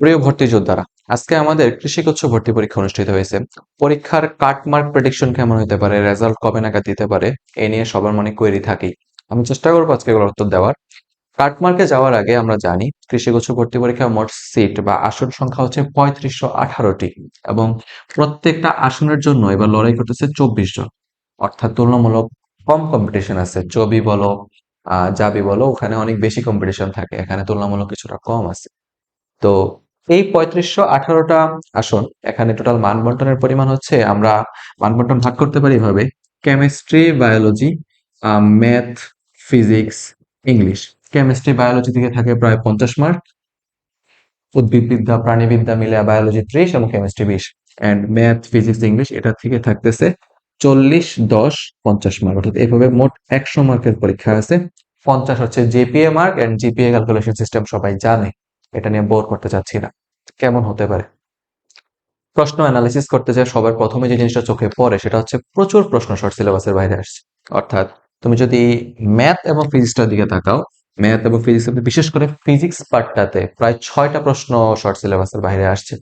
প্রিয় ভর্তি যোদ্ধারা আজকে আমাদের কৃষিগুচ্ছ ভর্তি পরীক্ষা অনুষ্ঠিত হয়েছে। পরীক্ষার কাটমার্ক প্রেডিকশন কেমন হতে পারে রেজাল্ট কবে নাগাদ দিতে পারে, এ নিয়ে সবার মনে কোয়েরি থাকেই আমি চেষ্টা করব আজকে এগুলোর উত্তর দেওয়ার। কাটমার্কে যাওয়ার আগে আমরা জানি কৃষিগুচ্ছ ভর্তি পরীক্ষার মোট সিট বা আসন সংখ্যা হচ্ছে পঁয়ত্রিশশো আঠারোটি এবং প্রত্যেকটা আসনের জন্য এবার লড়াই করতেছে চব্বিশ জন। অর্থাৎ তুলনামূলক কম কম্পিটিশন আছে। চবি বলো, আহ, জাবি বলো, ওখানে অনেক বেশি কম্পিটিশন থাকে, এখানে তুলনামূলক কিছুটা কম আছে। তো এই পঁয়ত্রিশশো আঠারোটা আসন, এখানে টোটাল মান বন্টনের পরিমাণ হচ্ছে, আমরা মান বন্টন ভাগ করতে পারি এভাবে chemistry biology math physics English chemistry biology থেকে থাকে প্রায় পঞ্চাশ মার্ক উদ্ভিদবিদ্যা, প্রাণীবিদ্যা মিলে বায়োলজি ত্রিশ এবং কেমিস্ট্রি বিশ। অ্যান্ড ম্যাথ ফিজিক্স ইংলিশ এটা থেকে থাকতেছে চল্লিশ, দশ, পঞ্চাশ মার্ক অর্থাৎ এভাবে মোট একশো মার্কের পরীক্ষা আছে। পঞ্চাশ হচ্ছে GPA mark and GPA calculation system সবাই জানে। এটা নিয়ে বোর করতে চাচ্ছি না। কেমন হতে পারে? প্রশ্ন অ্যানালিসিস করতে যায় সবার প্রথমে যে জিনিসটা চোখে পড়ে সেটা হচ্ছে প্রচুর প্রশ্ন শর্ট সিলেবাসের বাইরে আসছে। অর্থাৎ তুমি যদি ম্যাথ এবং ফিজিক্সটার দিকে তাকাও ম্যাথ এবং ফিজিক্স বিশেষ করে ফিজিক্স পার্টটাতে প্রায় ছয়টা প্রশ্ন শর্ট সিলেবাসের বাইরে আসছে।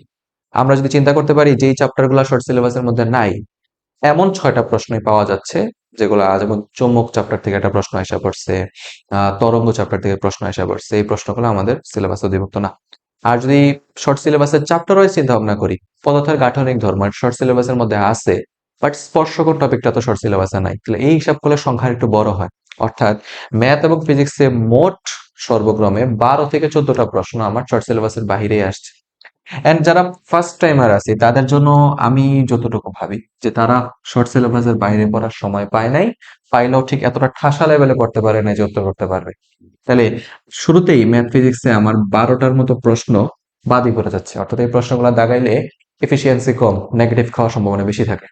আমরা যদি চিন্তা করতে পারি যেই চ্যাপ্টারগুলো শর্ট সিলেবাসের মধ্যে নাই এমন ছয়টা প্রশ্নই পাওয়া যাচ্ছে, যেগুলো যেমন চমক চ্যাপ্টার থেকে একটা প্রশ্ন এসে পড়ছে তরঙ্গ চ্যাপ্টার থেকে প্রশ্ন এসে পড়ছে, এই প্রশ্নগুলো আমাদের সিলেবাসে অধিভুক্ত না। আর যদি শর্ট সিলেবাসের চ্যাপ্টার ওয়াইজ চিন্তা ভাবনা করি, পদার্থের গাঠনিক ধর্ম শর্ট সিলেবাসের মধ্যে আছে বাট স্পর্শকর টপিকটা তো শর্ট সিলেবাসে নাই, তাহলে এই হিসাবগুলোর সংখ্যা একটু বড় হয়। অর্থাৎ ম্যাথ এবং ফিজিক্সে মোট সর্বক্রমে বারো থেকে চোদ্দটা প্রশ্ন আমার শর্ট সিলেবাসের বাহিরেই আসছে। এন্ড যারা ফার্স্ট টাইমার আছে, তাদের জন্য আমি যতটুকু ভাবি যে তারা শর্ট সিলেবাসের বাইরে পড়ার সময় পায় নাই পাইলেও ঠিক এতটা ঠাসা লেভেলে পড়তে পারে না যত করতে পারবে। তাহলে শুরুতেই ম্যাথ ফিজিক্সে আমার বারোটার মতো প্রশ্ন বাদই পড়ে যাচ্ছে। অর্থাৎ এই প্রশ্নগুলো দাগাইলে এফিসিয়েন্সি কম নেগেটিভ খাওয়ার সম্ভাবনা বেশি থাকে।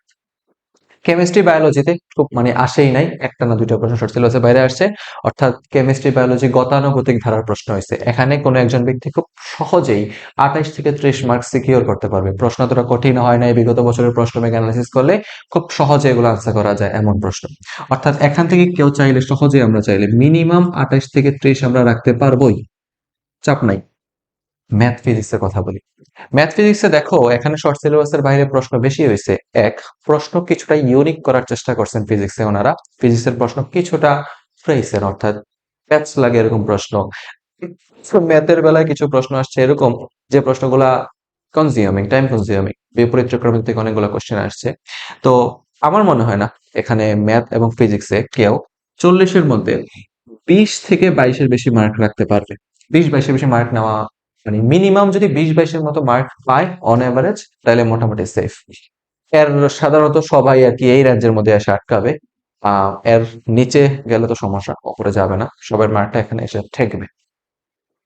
কেমিস্ট্রি বায়োলজিতে খুব মানে আসেই নাই। একটা না দুইটা প্রশ্ন শর্ট সিলেবাসের বাইরে আসছে। অর্থাৎ কেমিস্ট্রি বায়োলজি গতানুগতিক ধারার প্রশ্ন হয়েছে। এখানে কোনো একজন ব্যক্তি খুব সহজেই আঠাইশ থেকে ত্রিশ মার্ক সিকিউর করতে পারবে। প্রশ্ন এতটা কঠিন হয় নাই। বিগত বছরের প্রশ্ন ব্যাংক অ্যানালিসিস করলে খুব সহজে এগুলো আনসার করা যায় এমন প্রশ্ন। অর্থাৎ এখান থেকে কেউ চাইলে, সহজেই আমরা চাইলে মিনিমাম আঠাইশ থেকে ত্রিশ আমরা রাখতে পারবোই। চাপ নাই। ম্যাথ ফিজিক্সের কথা বলি। ম্যাথ ফিজিক্সে দেখো, এখানে শর্ট সিলেবাসের বাইরে প্রশ্ন বেশি হয়েছে। এক, প্রশ্ন কিছুটা ইউনিক করার চেষ্টা করছেন ফিজিক্সে ওনারা। ফিজিক্সের প্রশ্ন কিছুটা ফ্রেসের অর্থাৎ প্যাচ লাগে এরকম প্রশ্ন। ম্যাথের বেলায় কিছু প্রশ্ন আসছে এরকম, যে প্রশ্নগুলা কনজিউমিং টাইম কনজিউমিং বিপরীত চক্রবর্তী থেকে অনেকগুলো কোশ্চেন আসছে। তো আমার মনে হয় না, এখানে ম্যাথ এবং ফিজিক্সে কেউ চল্লিশের মধ্যে বিশ থেকে বাইশের বেশি মার্ক রাখতে পারবে। বিশ, বাইশের বেশি মার্ক নেওয়া মানে মিনিমাম যদি বিশ বাইশের মতো মার্ক পায় অন এভারেজ তাহলে মোটামুটি সেফ এর সাধারণত সবাই আর কি এই রাজ্যের মধ্যে এসে আটকাবে। এর নিচে গেলে তো সমস্যা, ওপরে যাবে না। সবার মার্কটা এখানে এসে ঠেকবে।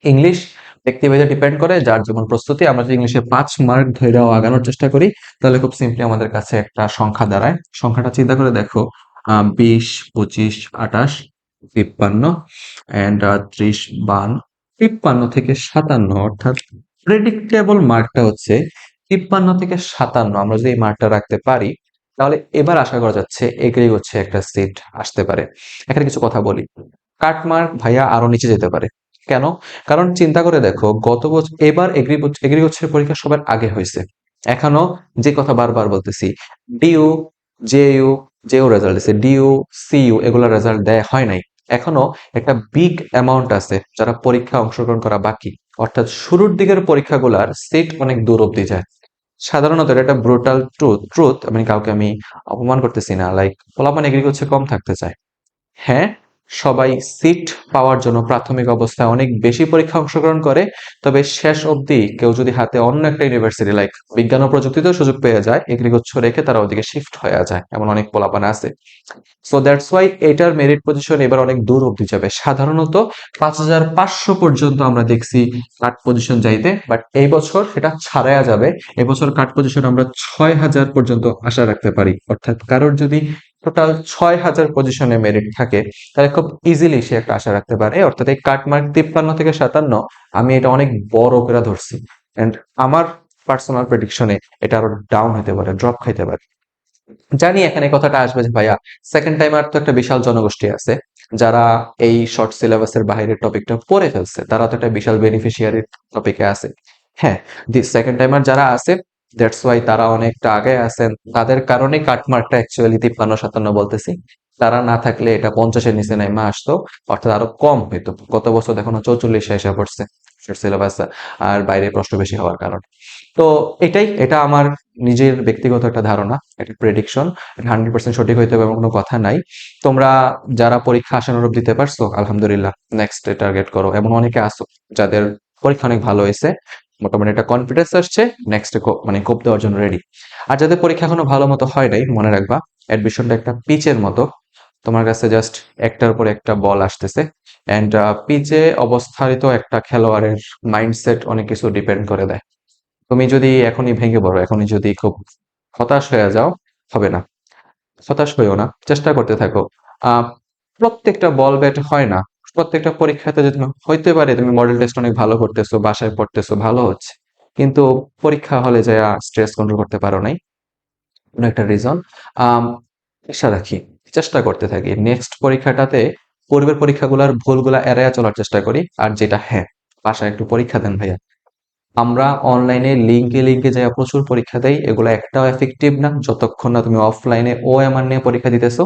ইংলিশ ব্যক্তিভেদে ডিপেন্ড করে, যার যেমন প্রস্তুতি, আমরা যদি ইংলিশে পাঁচ মার্ক ধরেও আগানোর চেষ্টা করি, তাহলে খুব সিম্পলি আমাদের কাছে একটা সংখ্যা দাঁড়ায়। সংখ্যাটা চিন্তা করে দেখো বিশ, পঁচিশ, আঠাশ, তিপ্পান্ন অ্যান্ড ত্রিশ, বান্ন। তিপ্পান্ন থেকে সাতান্ন, অর্থাৎ প্রেডিক্টেবল মার্কটা হচ্ছে তিপ্পান্ন থেকে সাতান্ন। আমরা যদি এই মার্কটা রাখতে পারি, তাহলে এবার আশা করা যাচ্ছে এগ্রি হচ্ছে একটা সিট আসতে পারে। এখানে কিছু কথা বলি। কাট মার্ক ভাইয়া আরও নিচে যেতে পারে। কেন? কারণ চিন্তা করে দেখো, গত বছর এবার এগ্রি এগ্রি হচ্ছে পরীক্ষা সবার আগে হয়েছে। এখনও যে কথা বারবার বলতেছি ডিউ জেইউ জেও রেজাল্ট দিছে। ডিউ সিইউ এগুলো রেজাল্ট দেয় হয় নাই। এখনও একটা বিগ অ্যামাউন্ট আছে যারা পরীক্ষা অংশগ্রহণ করা বাকি। অর্থাৎ শুরুর দিকের পরীক্ষাগুলার সেট অনেক দূর অব্দি যায়। সাধারণত এটা একটা ব্রুটাল ট্রুথ ট্রুথ মানে কাউকে আমি অপমান করতেছি না লাইক ফলাফল এগ্রি হচ্ছে কম থাকতে চায়। হ্যাঁ? সবাই সিট পাওয়ার জন্য প্রাথমিক অবস্থায় অনেক বেশি পরীক্ষা অংশগ্রহণ করে, তবে শেষ অবধি কেউ যদি হাতে অন্য একটা ইউনিভার্সিটি লাইক বিজ্ঞান ও প্রযুক্তিতেও সুযোগ পেয়ে যায় এগ্রিগচ্ছ রেখে তারা ওদিকে শিফট হয়ে যায়, এমন অনেক পোলাপান আছে। সো দ্যাটস ওয়াই এটার মেরিট পজিশন এবার অনেক দূর অব্দি যাবে। সাধারণত পাঁচ হাজার পাঁচশো পর্যন্ত আমরা দেখছি কাট পজিশন যাইতে বাট এই বছর সেটা ছাড়াইয়া যাবে। এবছর কাট পজিশন আমরা ছয় হাজার পর্যন্ত আশা রাখতে পারি। অর্থাৎ কারোর যদি টোটাল ছয় হাজার পজিশনে মেরিট থাকে। তাহলে খুব ইজিলি সে একটা আশা রাখতে পারে। অর্থাৎ এই কাট মার্ক তিপ্পান্ন থেকে সাতান্ন, আমি এটা অনেক বড় করে ধরছি। এন্ড আমার পার্সোনাল প্রেডিকশনে এটা আরও ডাউন হতে পারে ড্রপ খাইতে পারে। জানি এখানে কথাটা আসবে যে ভাইয়া সেকেন্ড টাইমার তো একটা বিশাল জনগোষ্ঠী আছে। যারা এই শর্ট সিলেবাসের বাইরের টপিকটা পড়ে ফেলছে, তারা তো একটা বিশাল বেনিফিশিয়ারি টপিকে আছে। হ্যাঁ দি সেকেন্ড টাইমার যারা আছে দ্যাটস ওয়াই তারা অনেকটা আগে আছেন। তাদের কারণে কাটমার্কটা অ্যাকচুয়ালি তিপ্পান্ন, সাতান্ন বলতেছি। তারা না থাকলে এটা পঞ্চাশের নিচে নেমে আসতো। অর্থাৎ আরও কম হইতো। গত বছর দেখো চৌচল্লিশে এসে পড়ছে সিলেবাস আর বাইরে প্রশ্ন বেশি হওয়ার কারণে। তো এটাই, এটা আমার নিজের ব্যক্তিগত একটা ধারণা, একটা প্রেডিকশন হান্ড্রেড পার্সেন্ট সঠিক হইতে হবে কোনো কথা নাই। তোমরা যারা পরীক্ষা আশানুরূপ দিতে পারছ, আলহামদুলিল্লাহ নেক্সট টার্গেট করো। এমন অনেকে আসো যাদের পরীক্ষা অনেক ভালো হয়েছে। মোটামুটি একটা কনফিডেন্স আসছে নেক্সট মানে কোপ দেওয়ার জন্য রেডি আর যাদের পরীক্ষা এখনও ভালো মতো হয় নাই, মনে রাখবা অ্যাডমিশনটা একটা পিচের মতো। তোমার কাছে জাস্ট একটার পর একটা বল আসতেছে। অ্যান্ড পিচে অবস্থারিত একটা খেলোয়াড়ের মাইন্ডসেট অনেক কিছু ডিপেন্ড করে দেয়। তুমি যদি এখনই ভেঙে পড়ো, এখনই যদি খুব হতাশ হয়ে যাও, হবে না। হতাশ হইও না, চেষ্টা করতে থাকো। প্রত্যেকটা বল ব্যাট হয় না। প্রত্যেকটা পরীক্ষাতে যদি হইতে পারে তুমি মডেল টেস্ট অনেক ভালো করতেছো, বাসায় পড়তেছো, ভালো হচ্ছে। কিন্তু পরীক্ষা হলে যা স্ট্রেস কন্ট্রোল করতে পারো নাই। কোনো একটা রিজন আশা রাখি, চেষ্টা করতে থাকি। নেক্সট পরীক্ষাটাতে পূর্বের পরীক্ষাগুলোর ভুলগুলা এড়াইয়া চলার চেষ্টা করি। আর যেটা হ্যাঁ বাসায় একটু পরীক্ষা দেন ভাইয়া। আমরা অনলাইনে লিঙ্কে লিঙ্কে যাই প্রচুর পরীক্ষা দেই। এগুলো একটাও এফেক্টিভ না। যতক্ষণ না তুমি অফলাইনে ও এমআর নিয়ে পরীক্ষা দিতেছো